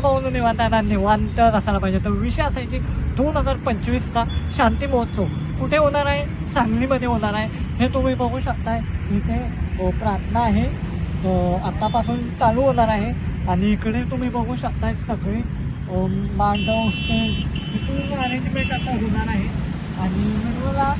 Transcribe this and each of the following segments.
सगळ्या भाऊ निवांताना निवांत असायला पाहिजे तर विषय असायची दोन हजार पंचवीसचा शांती महोत्सव कुठे होणार आहे? सांगलीमध्ये होणार आहे हे तुम्ही बघू शकताय. इथे प्रार्थना आहे. आत्तापासून चालू होणार आहे. आणि इकडे तुम्ही बघू शकताय सगळे मांडव स्टेज इथून अरेंजमेंट आता होणार आहे. आणि व्हिडिओला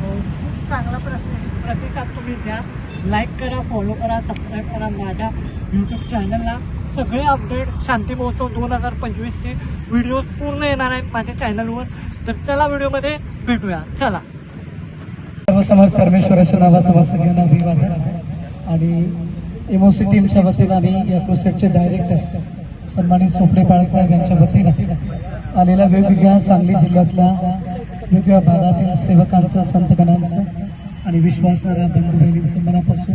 खूप चांगला प्रश्न प्रतिसाद तुम्ही द्या. लाईक करा फॉलो करा सबस्क्राईब करा माझ्या यूट्यूब चॅनलला सगळे अपडेट शांती महोत्सव दोन हजार पंचवीसचे व्हिडिओ पूर्ण येणार आहेत माझ्या चॅनलवर तर चला व्हिडिओमध्ये भेटूया. चला. सर्व समाज परमेश्वराच्या नावात तुम्हा सगळ्यांना अभिवादन. आणि एमओसी टीमच्या वतीनं आणि या क्रुसेटचे डायरेक्टर सन्मानित सोपडे बाळासाहेब यांच्या वतीनं आलेल्या वेगवेगळ्या सांगली जिल्ह्यातल्या वेगवेगळ्या भागातील सेवकांचं संतगणांचं आणि विश्वासणाऱ्या बंधू बहिणींचं मनापासून.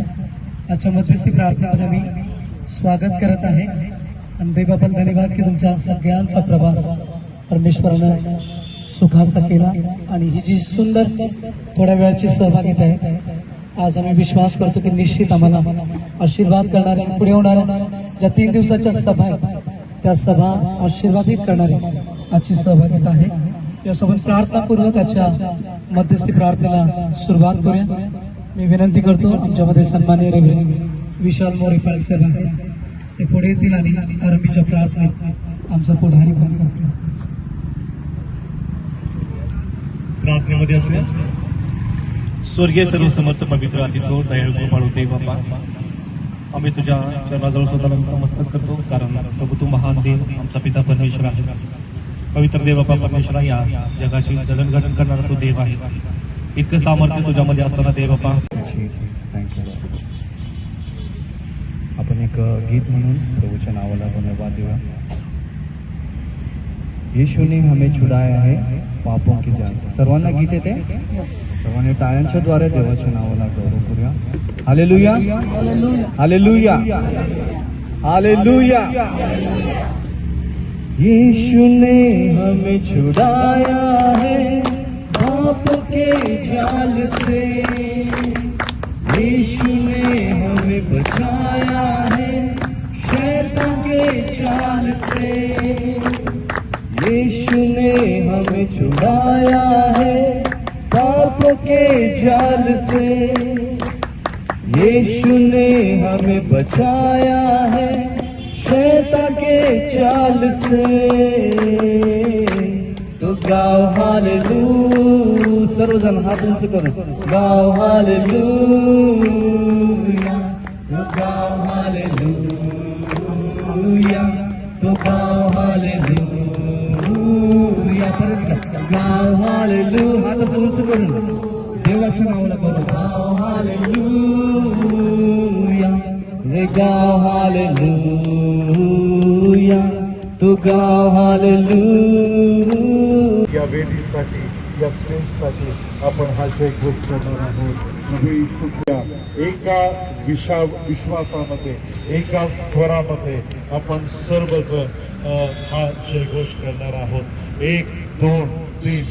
आजच्या मध्यस्थी प्रार्थनेमध्ये मी स्वागत करत आहे. आणि देवाबल धन्यवाद की तुमच्या सगळ्यांचा प्रवास परमेश्वरानं सुखाचा केला आणि ही जी सुंदर थोड्या वेळाची सहभागिता आहे आज आम्ही विश्वास करतो की निश्चित आम्हाला आशीर्वाद करणारे आणि पुढे होणाऱ्या ज्या तीन दिवसाच्या सभा आहेत त्या सभा आशीर्वादित करणारी आजची सहभागिता आहे. यासोबत प्रार्थना करूया त्याच्या मध्यस्थी प्रार्थनेला सुरुवात करूया. मी विनंती करतो आमच्यामध्ये सन्मान्य विशाल मोरे साहेब आहेत ते पुढे येतील आणि आरंभीच्या प्रार्थनेत आमचं पुढारी पण करतो प्रार्थनेमध्ये असूया स्वर्गीय सर्व समर्थ पवित्र अतिथो दयाळ गोपाळू देव बाबा आम्ही तुझ्या चरणाजवळ स्वतःला नमस्तक करतो कारण प्रभू तू महान देव आमचा पिता परमेश्वर आहे पवित्र देव बाप्पा परमेश्वरा या जगाची जडणघडण करणारा तू देव आहेस इतकं सामर्थ्य तुझ्यामध्ये असताना देव बाप्पा थँक्यू आपण एक गीत म्हणून प्रभूच्या नावाला धन्यवाद देऊया. यीशु ने हमें छुड़ाया है पापों की जान से सर्वांना गीत येते? सर्वांनी टाळ्यांच्या द्वारे देवाच्या नावाला गौरव करूया. हालेलुया हालेलुया हालेलुया यीशु ने हमें छुड़ाया है पाप के जाल से। यीशु ने हमें बचाया है शैतान के जाल से। यीशु ने हमें छुड़ाया है पाप के जाल से। यीशु ने हमें बचाया है शैतान के चाल से। तो गाओ हालेलू सर्वजण हात उंच करून गाओ हालेलूया तो गाओ हालेलूया तो गाओ हालेलूया परत एकदा. गाओ हालेलू हात असं उंच करून देवाच्या नावाला करतो गाओ हालेलूया रे गाओ हालेलूया तो या वेदीसाठी या स्टेजसाठी आपण हा जय घोष करणार आहोत. प्रभू एका विशा विश्वासामध्ये एका स्वरामध्ये आपण सर्वजण अ, हा जयघोष करणार आहोत. एक दोन तीन.